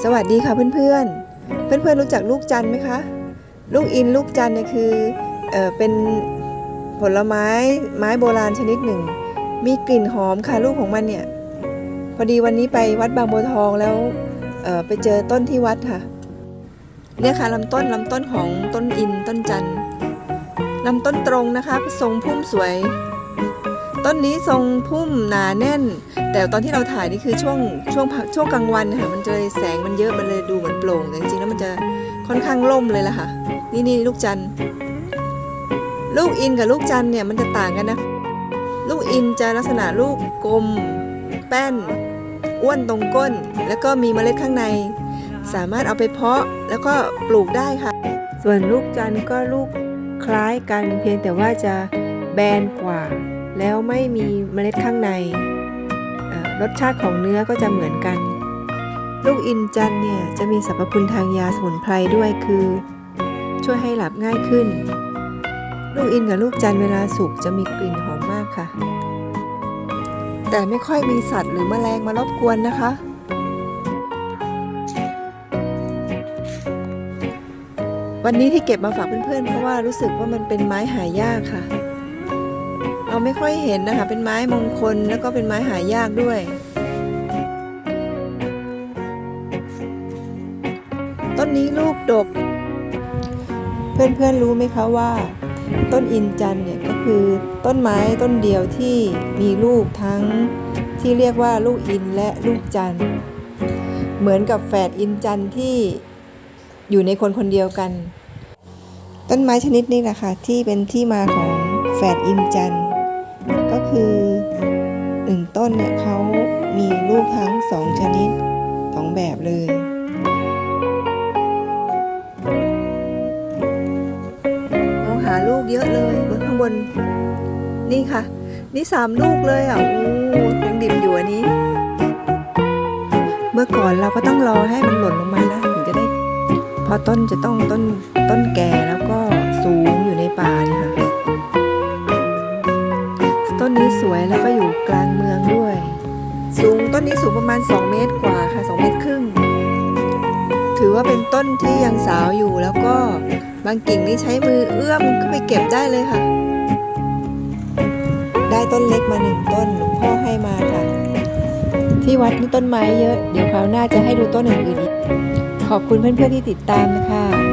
สวัสดีค่ะเพื่อนๆ เพื่อนๆรู้จักลูกจันไหมคะ ลูกอินลูกจันเนี่ยคือเออเป็นผลไม้ไม้โบราณชนิดหนึ่ง มีกลิ่นหอมค่ะลูกของมันเนี่ยพอดีวันนี้ไปวัดบางบัวทองแล้วเอ่อไปเจอต้นที่วัดค่ะเนี่ยค่ะลำต้นลำต้นของต้นอินต้นจันลำต้นตรงนะคะทรงพุ่มสวย ต้นนี้ทรงพุ่มหนาแน่น แต่ตอนที่เราถ่ายนี่คือช่วงช่วงช่วงกลางวันค่ะมันจะเลยแสงมันเยอะมันเลยดูเหมือนโปร่งแต่จริงๆแล้วมันจะค่อนข้างล่มเลยล่ะค่ะ นี่นี่ลูกจันทร์ลูกอินกับลูกจันทร์เนี่ยมันจะต่างกันนะ ลูกอินจะลักษณะลูกกลม แป้น อ้วนตรงก้น แล้วก็มีเมล็ดข้างใน สามารถเอาไปเพาะแล้วก็ปลูกได้ค่ะ ส่วนลูกจันทร์ก็ลูกคล้ายกันเพียงแต่ว่าจะแบนกว่า แล้วไม่มีเมล็ดข้างใน รสชาติของเนื้อก็จะเหมือนกัน ลูกอินจันเนี่ยจะมีสรรพคุณทางยาสมุนไพรด้วยคือ ช่วยให้หลับง่ายขึ้น ลูกอินกับลูกจันเวลาสุกจะมีกลิ่นหอมมากค่ะ แต่ไม่ค่อยมีสัตว์หรือแมลงมารบกวนนะคะวันนี้ที่เก็บมาฝากเพื่อนๆ เพราะว่ารู้สึกว่ามันเป็นไม้หายากค่ะ เราไม่ค่อยเห็นนะคะ เป็นไม้มงคลแล้วก็เป็นไม้หายากด้วย ต้นนี้ลูกดก เพื่อนๆรู้ไหมคะว่า ต้นอินจันเนี่ยก็คือต้นไม้ต้นเดียวที่มีลูกทั้งที่เรียกว่าลูกอินและลูกจัน เหมือนกับแฝดอินจันที่อยู่ในคนคนเดียวกัน ต้นไม้ชนิดนี้แหละค่ะที่เป็นที่มาของแฝดอินจันทร์ คือหนึ่งต้นเนี่ยเขามีลูกทั้งสองชนิดสองแบบเลย เราหาลูกเยอะเลยบนข้างบน นี่ค่ะ นี่สามลูกเลยอะโอ้ยังดิบอยู่อันนี้ เมื่อก่อนเราก็ต้องรอให้มันหล่นลงมานะถึงจะได้พราะต้นจะต้องต้นต้นแก่แล้วก็ ต้นนี้สวยแล้วก็อยู่กลางเมืองด้วย สูงต้นนี้สูงประมาณ 2 เมตรกว่าค่ะ 2 เมตรครึ่ง ถือว่าเป็นต้นที่ยังสาวอยู่แล้วก็บางกิ่งนี่ใช้มือเอื้อมก็ไปเก็บได้เลยค่ะ ได้ต้นเล็กมาหนึ่งต้นหลวงพ่อให้มาค่ะ ที่วัดนี่ต้นไม้เยอะ เดี๋ยวคราวหน้าจะให้ดูต้นอื่นๆอีกขอบคุณเพื่อนๆที่ติดตามนะคะ